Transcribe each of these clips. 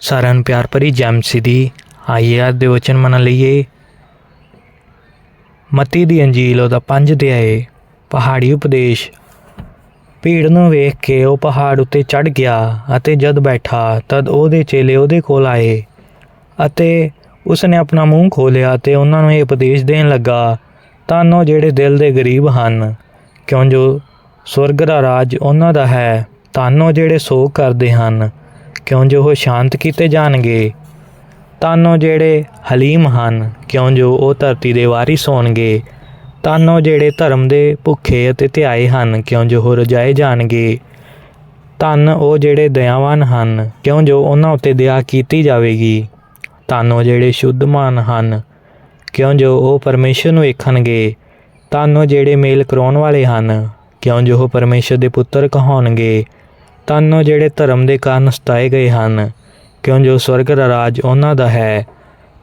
ਸਾਰਿਆਂ ਨੂੰ ਪਿਆਰ ਭਰੀ ਜੈਮਸੀ ਦੀ ਆਈਏ ਅੱਜ ਦੇ ਵਚਨ ਮੰਨ ਲਈਏ। ਮਤੀ ਦੀ ਅੰਜੀਲ ਉਹਦਾ ਪੰਜ ਅਧਿਆਏ ਪਹਾੜੀ ਉਪਦੇਸ਼। ਭੀੜ ਨੂੰ ਵੇਖ ਕੇ ਉਹ ਪਹਾੜ ਉੱਤੇ ਚੜ ਗਿਆ ਅਤੇ ਜਦ ਬੈਠਾ ਤਦ ਉਹਦੇ ਚੇਲੇ ਉਹਦੇ ਕੋਲ ਆਏ ਅਤੇ ਉਸਨੇ ਆਪਣਾ ਮੂੰਹ ਖੋਲ੍ਹਿਆ ਤੇ ਉਹਨਾਂ ਨੂੰ ਇਹ ਉਪਦੇਸ਼ ਦੇਣ ਲੱਗਾ ਤਾਨੋ ਜਿਹੜੇ ਦਿਲ ਦੇ ਗਰੀਬ ਹਨ, ਕਿਉਂ ਜੋ ਸਵਰਗ ਦਾ ਰਾਜ ਉਹਨਾਂ ਦਾ ਹੈ ਤਾਨੋ ਜਿਹੜੇ ਸੋਗ ਕਰਦੇ ਹਨ ਕਿਉਂ ਜੋ ਉਹ ਸ਼ਾਂਤ ਕੀਤੇ ਜਾਣਗੇ? ਤਾਨੋ ਜਿਹੜੇ ਹਲੀਮ ਹਨ, ਕਿਉਂ ਜੋ ਉਹ ਧਰਤੀ ਦੇ ਵਾਰਿਸ ਹੋਣਗੇ? ਤਾਨੋ ਜਿਹੜੇ ਧਰਮ ਦੇ ਭੁੱਖੇ ਅਤੇ ਧਿਆਏ ਹਨ, ਕਿਉਂ ਜੋ ਉਹ ਰਜਾਏ ਜਾਣਗੇ? ਧੰਨ ਉਹ ਜਿਹੜੇ ਦਇਆਵਾਨ ਹਨ, ਕਿਉਂ ਜੋ ਉਹਨਾਂ ਉੱਤੇ ਦਇਆ ਕੀਤੀ ਜਾਵੇਗੀ? ਤਾਨੋ ਜਿਹੜੇ ਸ਼ੁੱਧ ਮਨ ਹਨ, ਕਿਉਂ ਜੋ ਉਹ ਪਰਮੇਸ਼ਰ ਨੂੰ ਵੇਖਣਗੇ? ਤਾਨੋ ਜਿਹੜੇ ਮੇਲ ਕਰਾਉਣ ਵਾਲੇ ਹਨ, ਕਿਉਂ ਜੋ ਉਹ ਪਰਮੇਸ਼ਰ ਦੇ ਪੁੱਤਰ ਕਹਾਉਣਗੇ? ਤਾਨੋ ਜਿਹੜੇ ਧਰਮ ਦੇ ਕਾਰਨ ਸਤਾਏ ਗਏ ਹਨ, ਕਿਉਂ ਜੋ ਸਵਰਗ ਦਾ ਰਾਜ ਉਹਨਾਂ ਦਾ ਹੈ?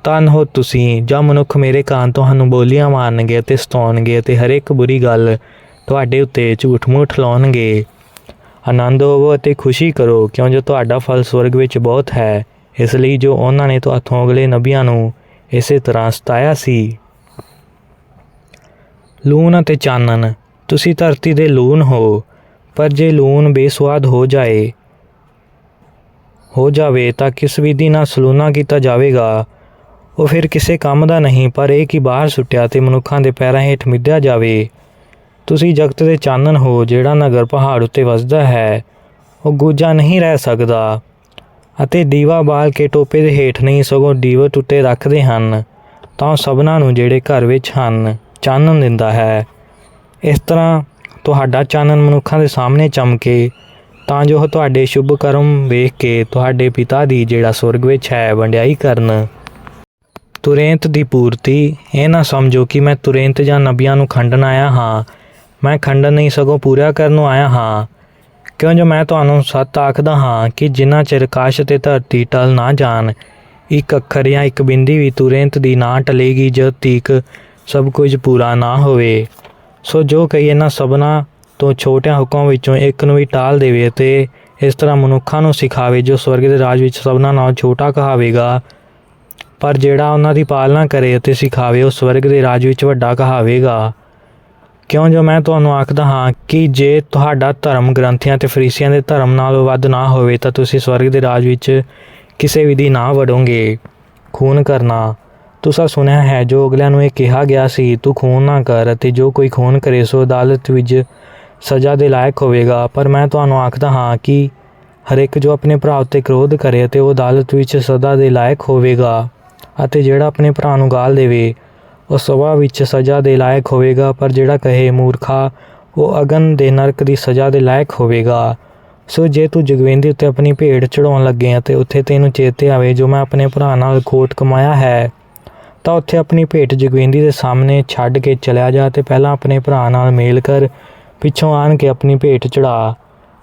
ਧੰਨ ਹੋ ਤੁਸੀਂ, ਜਾਂ ਮਨੁੱਖ ਮੇਰੇ ਕਾਨ ਤੁਹਾਨੂੰ ਬੋਲੀਆਂ ਮਾਰਨਗੇ ਅਤੇ ਸਤਾਉਣਗੇ ਅਤੇ ਹਰੇਕ ਬੁਰੀ ਗੱਲ ਤੁਹਾਡੇ ਉੱਤੇ ਝੂਠ ਮੂਠ ਲਾਉਣਗੇ। ਆਨੰਦ ਹੋਵੋ ਅਤੇ ਖੁਸ਼ੀ ਕਰੋ, ਕਿਉਂ ਜੋ ਤੁਹਾਡਾ ਫਲ ਸਵਰਗ ਵਿੱਚ ਬਹੁਤ ਹੈ, ਇਸ ਲਈ ਜੋ ਉਹਨਾਂ ਨੇ ਤੁਹਾਥੋਂ ਅਗਲੇ ਨਬੀਆਂ ਨੂੰ ਇਸੇ ਤਰ੍ਹਾਂ ਸਤਾਇਆ ਸੀ। ਲੂਣ ਅਤੇ ਚਾਨਣ, ਤੁਸੀਂ ਧਰਤੀ ਦੇ ਲੂਣ ਹੋ ਪਰ ਜੇ ਲੂਣ ਬੇਸਵਾਦ ਹੋ ਜਾਏ, ਹੋ ਜਾਵੇ ਤਾਂ ਕਿਸ ਵਿਧੀ ਨਾਲ ਸਲੂਣਾ ਕੀਤਾ ਜਾਵੇਗਾ? ਉਹ ਫਿਰ ਕਿਸੇ ਕੰਮ ਦਾ ਨਹੀਂ, ਪਰ ਇਹ ਕਿ ਬਾਹਰ ਸੁੱਟਿਆ ਤੇ ਮਨੁੱਖਾਂ ਦੇ ਪੈਰਾਂ ਹੇਠ ਮਿੱਧਿਆ ਜਾਵੇ। ਤੁਸੀਂ ਜਗਤ ਦੇ ਚਾਨਣ ਹੋ, ਜਿਹੜਾ ਨਗਰ ਪਹਾੜ ਉੱਤੇ ਵਸਦਾ ਹੈ, ਉਹ ਗੁੱਜਾ ਨਹੀਂ ਰਹਿ ਸਕਦਾ। ਅਤੇ ਦੀਵਾ ਬਾਲ ਕੇ ਟੋਪੇ ਦੇ ਹੇਠ ਨਹੀਂ, ਸਗੋਂ ਦੀਵਟ ਉੱਤੇ ਰੱਖਦੇ ਹਨ, ਤਾਂ ਸਭਨਾਂ ਨੂੰ ਜਿਹੜੇ ਘਰ ਵਿੱਚ ਹਨ, ਚਾਨਣ ਦਿੰਦਾ ਹੈ। ਇਸ ਤਰ੍ਹਾਂ ਤੁਹਾਡਾ ਚਾਨਣ ਮਨੁੱਖਾਂ ਦੇ ਸਾਹਮਣੇ ਚਮਕੇ, ਤਾਂ ਜੋ ਉਹ ਤੁਹਾਡੇ ਸ਼ੁਭ ਕਰਮ ਵੇਖ ਕੇ ਤੁਹਾਡੇ ਪਿਤਾ ਦੀ ਜਿਹੜਾ ਸਵਰਗ ਵਿੱਚ ਹੈ ਵੰਡਿਆਈ ਕਰਨ। ਤੁਰੰਤ ਦੀ ਪੂਰਤੀ, ਇਹ ਨਾ ਸਮਝੋ ਕਿ ਮੈਂ ਤੁਰੰਤ ਜਾਂ ਨਬੀਆਂ ਨੂੰ ਖੰਡਨ ਆਇਆ ਹਾਂ। ਮੈਂ ਖੰਡਨ ਨਹੀਂ, ਸਗੋਂ ਪੂਰਾ ਕਰਨ ਨੂੰ ਆਇਆ ਹਾਂ। ਕਿਉਂ ਜੋ ਮੈਂ ਤੁਹਾਨੂੰ ਸੱਤ ਆਖਦਾ ਹਾਂ ਕਿ ਜਿੰਨਾ ਚਿਰ ਕਾਸ਼ ਤੇ ਧਰਤੀ ਟਲ ਨਾ ਜਾਣ, ਇੱਕ ਅੱਖਰ ਜਾਂ ਇੱਕ ਬਿੰਦੀ ਵੀ ਤੁਰੰਤ ਦੀ ਨਾ ਟਲੇਗੀ ਜਦ ਤੀਕ ਸਭ ਕੁਝ ਪੂਰਾ ਨਾ ਹੋਵੇ। ਸੋ ਜੋ ਕਈ ਇਹਨਾਂ ਸਭਨਾ ਤੋਂ ਛੋਟਿਆਂ ਹੁਕਮਾਂ ਵਿੱਚੋਂ ਇੱਕ ਨੂੰ ਵੀ ਟਾਲ ਦੇਵੇ ਤੇ ਇਸ ਤਰ੍ਹਾਂ ਮਨੁੱਖਾਂ ਨੂੰ ਸਿਖਾਵੇ ਜੋ ਸਵਰਗ ਦੇ ਰਾਜ ਵਿੱਚ ਸਭਨਾ ਨਾਲੋਂ ਛੋਟਾ ਕਹਾਵੇਗਾ। ਪਰ ਜਿਹੜਾ ਉਹਨਾਂ ਦੀ ਪਾਲਣਾ ਕਰੇ ਅਤੇ ਸਿਖਾਵੇ, ਉਹ ਸਵਰਗ ਦੇ ਰਾਜ ਵਿੱਚ ਵੱਡਾ ਕਹਾਵੇਗਾ। ਕਿਉਂ ਜੋ ਮੈਂ ਤੁਹਾਨੂੰ ਆਖਦਾ ਹਾਂ ਕਿ ਜੇ ਤੁਹਾਡਾ ਧਰਮ ਗ੍ਰੰਥੀਆਂ ਤੇ ਫਰੀਸੀਆਂ ਦੇ ਧਰਮ ਨਾਲੋਂ ਵੱਧ ਨਾ ਹੋਵੇ, ਤਾਂ ਤੁਸੀਂ ਸਵਰਗ ਦੇ ਰਾਜ ਵਿੱਚ ਕਿਸੇ ਵਿਧੀ ਨਾ ਵੜੋਗੇ। ਖੂਨ ਕਰਨਾ ਤੁਸੀਂ ਸੁਣਿਆ ਹੈ, ਜੋ ਅਗਲਿਆਂ ਨੂੰ ਇਹ ਕਿਹਾ ਗਿਆ ਸੀ, ਤੂੰ ਖੂਨ ਨਾ ਕਰ ਅਤੇ ਜੋ ਕੋਈ ਖੂਨ ਕਰੇ, ਸੋ ਅਦਾਲਤ ਵਿੱਚ ਸਜ਼ਾ ਦੇ ਲਾਇਕ ਹੋਵੇਗਾ। ਪਰ ਮੈਂ ਤੁਹਾਨੂੰ ਆਖਦਾ ਹਾਂ ਕਿ ਹਰ ਇੱਕ ਜੋ ਆਪਣੇ ਭਰਾ ਉੱਤੇ ਕ੍ਰੋਧ ਕਰੇ ਅਤੇ ਉਹ ਅਦਾਲਤ ਵਿੱਚ ਸਜ਼ਾ ਦੇ ਲਾਇਕ ਹੋਵੇਗਾ ਅਤੇ ਜਿਹੜਾ ਆਪਣੇ ਭਰਾ ਨੂੰ ਗਾਲ ਦੇਵੇ, ਉਹ ਸਭਾ ਵਿੱਚ ਸਜ਼ਾ ਦੇ ਲਾਇਕ ਹੋਵੇਗਾ। ਪਰ ਜਿਹੜਾ ਕਹੇ, ਮੂਰਖਾ, ਉਹ ਅਗਨ ਦੇ ਨਰਕ ਦੀ ਸਜ਼ਾ ਦੇ ਲਾਇਕ ਹੋਵੇਗਾ। ਸੋ ਜੇ ਤੂੰ ਜਗਵੇਂਦੀ ਉੱਤੇ ਆਪਣੀ ਭੇਡ ਚੜਾਉਣ ਲੱਗੇ ਅਤੇ ਉੱਥੇ ਤੈਨੂੰ ਚੇਤੇ ਆਵੇ, ਜੋ ਮੈਂ ਆਪਣੇ ਭਰਾ ਨਾਲ ਕੋਟ ਕਮਾਇਆ ਹੈ ਤਾਂ ਉੱਥੇ ਆਪਣੀ ਭੇਟ ਜਗਵਿੰਦੀ ਦੇ ਸਾਹਮਣੇ ਛੱਡ ਕੇ ਚਲਿਆ ਜਾ ਤੇ ਪਹਿਲਾਂ ਆਪਣੇ ਭਰਾ ਨਾਲ ਮੇਲ ਕਰ, ਪਿੱਛੋਂ ਆਣ ਕੇ ਆਪਣੀ ਭੇਟ ਚੜਾ।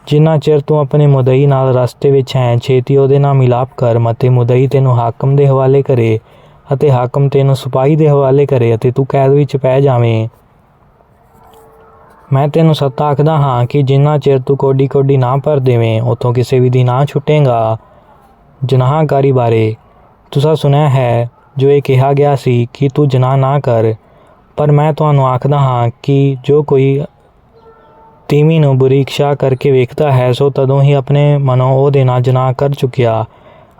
ਜਿੰਨਾ ਚਿਰ ਤੂੰ ਆਪਣੇ ਮੁਦਈ ਨਾਲ ਰਸਤੇ ਵਿੱਚ ਹੈ, ਛੇਤੀ ਉਹਦੇ ਨਾਲ ਮਿਲਾਪ ਕਰ ਮਤੇ ਮੁਦਈ ਤੈਨੂੰ ਹਾਕਮ ਦੇ ਹਵਾਲੇ ਕਰੇ ਅਤੇ ਹਾਕਮ ਤੈਨੂੰ ਸਿਪਾਹੀ ਦੇ ਹਵਾਲੇ ਕਰੇ ਅਤੇ ਤੂੰ ਕੈਦ ਵਿੱਚ ਪੈ ਜਾਵੇਂ। ਮੈਂ ਤੈਨੂੰ ਸੱਤ ਆਖਦਾ ਹਾਂ ਕਿ ਜਿੰਨਾ ਚਿਰ ਤੂੰ ਕੋਡੀ ਕੋਡੀ ਨਾ ਭਰ ਦੇਵੇਂ, ਉਥੋਂ ਕਿਸੇ ਵੀ ਦੀ ਨਾ ਛੁੱਟੇਗਾ। ਜਨਾਹਕਾਰੀ ਬਾਰੇ ਤੁਸੀਂ ਸੁਣਿਆ ਹੈ ਜੋ ਇਹ ਕਿਹਾ ਗਿਆ ਸੀ ਕਿ ਤੂੰ ਜਨਾਹ ਨਾ ਕਰ, ਪਰ ਮੈਂ ਤੁਹਾਨੂੰ ਆਖਦਾ ਹਾਂ ਕਿ ਜੋ ਕੋਈ ਤੀਵੀਂ ਨੂੰ ਬੁਰੀ ਇੱਛਾ ਕਰਕੇ ਵੇਖਦਾ ਹੈ, ਸੋ ਤਦੋਂ ਹੀ ਆਪਣੇ ਮਨੋਂ ਉਹਦੇ ਨਾਲ ਜਨਾਹ ਕਰ ਚੁੱਕਿਆ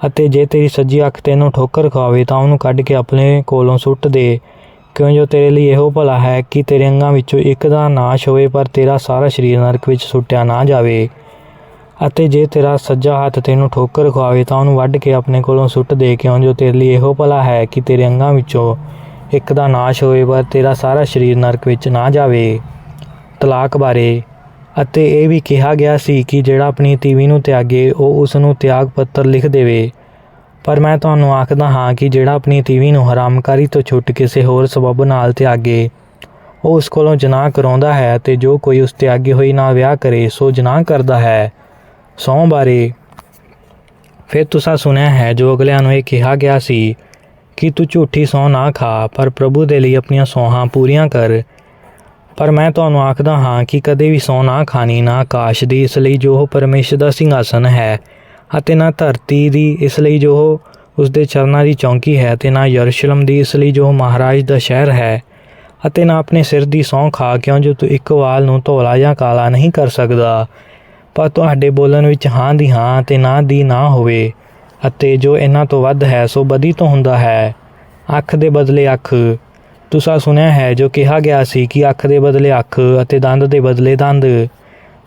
ਅਤੇ ਜੇ ਤੇਰੀ ਸੱਜੀ ਅੱਖ ਤੈਨੂੰ ਠੋਕਰ ਖਾਵੇ ਤਾਂ ਉਹਨੂੰ ਕੱਢ ਕੇ ਆਪਣੇ ਕੋਲੋਂ ਸੁੱਟ ਦੇ। ਕਿਉਂ ਜੋ ਤੇਰੇ ਲਈ ਇਹੋ ਭਲਾ ਹੈ ਕਿ ਤੇਰੇ ਅੰਗਾਂ ਵਿੱਚੋਂ ਇੱਕ ਦਾ ਨਾਸ਼ ਹੋਵੇ ਪਰ ਤੇਰਾ ਸਾਰਾ ਸਰੀਰ ਨਰਕ ਵਿੱਚ ਸੁੱਟਿਆ ਨਾ ਜਾਵੇ। ਅਤੇ ਜੇ ਤੇਰਾ ਸੱਜਾ ਹੱਥ ਤੈਨੂੰ ਠੋਕਰ ਖਵਾਵੇ ਤਾਂ ਉਹਨੂੰ ਵੱਢ ਕੇ ਆਪਣੇ ਕੋਲੋਂ ਸੁੱਟ ਦੇ ਕਿਉਂ ਜੋ ਤੇਰੇ ਲਈ ਇਹੋ ਭਲਾ ਹੈ ਕਿ ਤੇਰੇ ਅੰਗਾਂ ਵਿੱਚੋਂ ਇੱਕ ਦਾ ਨਾਸ਼ ਹੋਵੇ ਪਰ ਤੇਰਾ ਸਾਰਾ ਸਰੀਰ ਨਰਕ ਵਿੱਚ ਨਾ ਜਾਵੇ। ਤਲਾਕ ਬਾਰੇ। ਅਤੇ ਇਹ ਵੀ ਕਿਹਾ ਗਿਆ ਸੀ ਕਿ ਜਿਹੜਾ ਆਪਣੀ ਤੀਵੀ ਨੂੰ ਤਿਆਗੇ, ਉਹ ਉਸ ਨੂੰ ਤਿਆਗ ਪੱਤਰ ਲਿਖ ਦੇਵੇ। ਪਰ ਮੈਂ ਤੁਹਾਨੂੰ ਆਖਦਾ ਹਾਂ ਕਿ ਜਿਹੜਾ ਆਪਣੀ ਤੀਵੀ ਨੂੰ ਹਰਾਮਕਾਰੀ ਤੋਂ ਛੁੱਟ ਕਿਸੇ ਹੋਰ ਸਬਬ ਨਾਲ ਤਿਆਗੇ, ਉਹ ਉਸ ਕੋਲੋਂ ਜਨਾਹ ਕਰਾਉਂਦਾ ਹੈ ਤੇ ਜੋ ਕੋਈ ਉਸ ਤਿਆਗੀ ਹੋਈ ਨਾਲ ਵਿਆਹ ਕਰੇ, ਸੋ ਜਨਾਹ ਕਰਦਾ ਹੈ। ਸਹੁੰ ਬਾਰੇ ਫਿਰ ਤੁਸੀਂ ਸੁਣਿਆ ਹੈ ਜੋ ਅਗਲਿਆਂ ਨੂੰ ਇਹ ਕਿਹਾ ਗਿਆ ਸੀ ਕਿ ਤੂੰ ਝੂਠੀ ਸਹੁੰ ਨਾ ਖਾ, ਪਰ ਪ੍ਰਭੂ ਦੇ ਲਈ ਆਪਣੀਆਂ ਸੌਹਾਂ ਪੂਰੀਆਂ ਕਰ। ਪਰ ਮੈਂ ਤੁਹਾਨੂੰ ਆਖਦਾ ਹਾਂ ਕਿ ਕਦੇ ਵੀ ਸਹੁੰ ਨਾ ਖਾਣੀ, ਨਾ ਆਕਾਸ਼ ਦੀ, ਇਸ ਲਈ ਜੋ ਉਹ ਪਰਮੇਸ਼ਰ ਦਾ ਸਿੰਘਾਸਨ ਹੈ ਅਤੇ ਨਾ ਧਰਤੀ ਦੀ, ਇਸ ਲਈ ਜੋ ਉਸ ਦੇ ਚਰਨਾਂ ਦੀ ਚੌਂਕੀ ਹੈ ਤੇ ਨਾ ਯਰੂਸ਼ਲਮ ਦੀ, ਇਸ ਲਈ ਜੋ ਮਹਾਰਾਜ ਦਾ ਸ਼ਹਿਰ ਹੈ ਅਤੇ ਨਾ ਆਪਣੇ ਸਿਰ ਦੀ ਸਹੁੰ ਖਾ, ਕਿਉਂ ਜੋ ਤੂੰ ਇੱਕ ਵਾਲ ਨੂੰ ਧੋਲਾ ਜਾਂ ਕਾਲਾ ਨਹੀਂ ਕਰ ਸਕਦਾ? ਪਰ ਤੁਹਾਡੇ ਬੋਲਣ ਵਿੱਚ ਹਾਂ ਦੀ ਹਾਂ ਤੇ ਨਾ ਦੀ ਨਾ ਹੋਵੇ ਅਤੇ ਜੋ ਇਹਨਾਂ ਤੋਂ ਵੱਧ ਹੈ, ਸੋ ਬਦੀ ਤੋਂ ਹੁੰਦਾ ਹੈ। ਅੱਖ ਦੇ ਬਦਲੇ ਅੱਖ। ਤੁਸੀਂ ਸੁਣਿਆ ਹੈ, ਜੋ ਕਿਹਾ ਗਿਆ ਸੀ ਕਿ ਅੱਖ ਦੇ ਬਦਲੇ ਅੱਖ ਅਤੇ ਦੰਦ ਦੇ ਬਦਲੇ ਦੰਦ।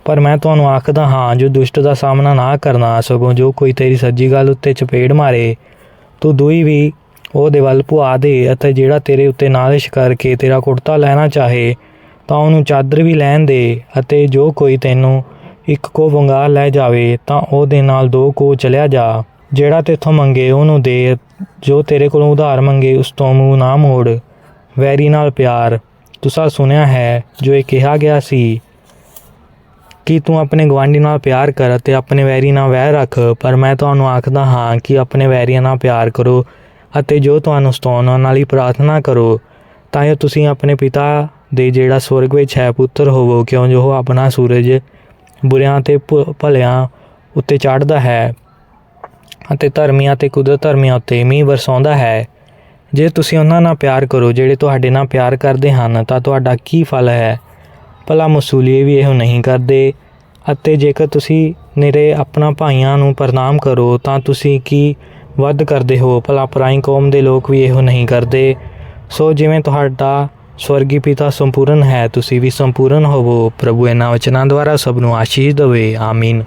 ਪਰ ਮੈਂ ਤੁਹਾਨੂੰ ਆਖਦਾ ਹਾਂ, ਜੋ ਦੁਸ਼ਟ ਦਾ ਸਾਹਮਣਾ ਨਾ ਕਰਨਾ, ਸਗੋਂ ਜੋ ਕੋਈ ਤੇਰੀ ਸੱਜੀ ਗੱਲ ਉੱਤੇ ਚਪੇੜ ਮਾਰੇ, ਤੂੰ ਦੂਈ ਵੀ ਉਹਦੇ ਵੱਲ ਪੁਆ ਦੇ ਅਤੇ ਜਿਹੜਾ ਤੇਰੇ ਉੱਤੇ ਨਾਲਿਸ਼ ਕਰਕੇ ਤੇਰਾ ਕੁੜਤਾ ਲੈਣਾ ਚਾਹੇ, ਤਾਂ ਉਹਨੂੰ ਚਾਦਰ ਵੀ ਲੈਣ ਦੇ ਅਤੇ ਜੋ ਕੋਈ ਤੈਨੂੰ ਇੱਕ ਕੋ ਵੰਗਾਰ ਲੈ ਜਾਵੇ ਤਾਂ ਉਹਦੇ ਨਾਲ ਦੋ ਕੋ ਚਲਿਆ ਜਾ। ਜਿਹੜਾ ਤੇਥੋਂ ਮੰਗੇ ਉਹਨੂੰ ਦੇ, ਜੋ ਤੇਰੇ ਕੋਲੋਂ ਉਧਾਰ ਮੰਗੇ ਉਸ ਤੋਂ ਮੂੰਹ ਨਾ ਮੋੜ। ਵੈਰੀ ਨਾਲ ਪਿਆਰ। ਤੁਸਾਂ ਸੁਣਿਆ ਹੈ, ਜੋ ਇਹ ਕਿਹਾ ਗਿਆ ਸੀ ਕਿ ਤੂੰ ਆਪਣੇ ਗਵਾਂਢੀ ਨਾਲ ਪਿਆਰ ਕਰ ਅਤੇ ਆਪਣੇ ਵੈਰੀ ਨਾਲ ਵੈਰ ਰੱਖ। ਪਰ ਮੈਂ ਤੁਹਾਨੂੰ ਆਖਦਾ ਹਾਂ ਕਿ ਆਪਣੇ ਵੈਰੀਆਂ ਨਾਲ ਪਿਆਰ ਕਰੋ ਅਤੇ ਜੋ ਤੁਹਾਨੂੰ ਸਤਾਉਣ, ਉਹਨਾਂ ਨਾਲ ਹੀ ਪ੍ਰਾਰਥਨਾ ਕਰੋ। ਤਾਂ ਜੋ ਤੁਸੀਂ ਆਪਣੇ ਪਿਤਾ ਦੇ ਜਿਹੜਾ ਸਵਰਗ ਵਿੱਚ ਹੈ ਪੁੱਤਰ ਹੋਵੋ ਕਿਉਂ ਜੋ ਉਹ ਆਪਣਾ ਸੂਰਜ ਬੁਰਿਆਂ ਤੇ ਭ- ਭਲਿਆਂ ਉੱਤੇ ਚੜ੍ਹਦਾ ਹੈ ਅਤੇ ਧਰਮੀਆਂ ਤੇ ਕੁਦਰਤ ਧਰਮੀਆਂ ਉੱਤੇ ਮੀਂਹ ਵਰਸਾਉਂਦਾ ਹੈ। ਜੇ ਤੁਸੀਂ ਉਹਨਾਂ ਨਾਲ ਪਿਆਰ ਕਰੋ ਜਿਹੜੇ ਤੁਹਾਡੇ ਨਾਲ ਪਿਆਰ ਕਰਦੇ ਹਨ, ਤਾਂ ਤੁਹਾਡਾ ਕੀ ਫਲ ਹੈ? ਭਲਾ ਮਸੂਲੀਏ ਵੀ ਇਹੋ ਨਹੀਂ ਕਰਦੇ। ਅਤੇ ਜੇਕਰ ਤੁਸੀਂ ਨਿਰੇ ਆਪਣਾ ਭਾਈਆਂ ਨੂੰ ਪ੍ਰਣਾਮ ਕਰੋ, ਤਾਂ ਤੁਸੀਂ ਕੀ ਵੱਧ ਕਰਦੇ ਹੋ? ਭਲਾ ਪਰਾਈ ਕੌਮ ਦੇ ਲੋਕ ਵੀ ਇਹੋ ਨਹੀਂ ਕਰਦੇ। ਸੋ ਜਿਵੇਂ ਤੁਹਾਡਾ ਸਵਰਗੀ ਪਿਤਾ ਸੰਪੂਰਨ ਹੈ, ਤੁਸੀਂ ਵੀ ਸੰਪੂਰਨ ਹੋਵੋ, ਪ੍ਰਭੂ ਇਹਨਾਂ ਵਚਨਾਂ ਦੁਆਰਾ ਸਭ ਨੂੰ ਆਸ਼ੀਸ਼ ਦੇਵੇ, ਆਮੀਨ।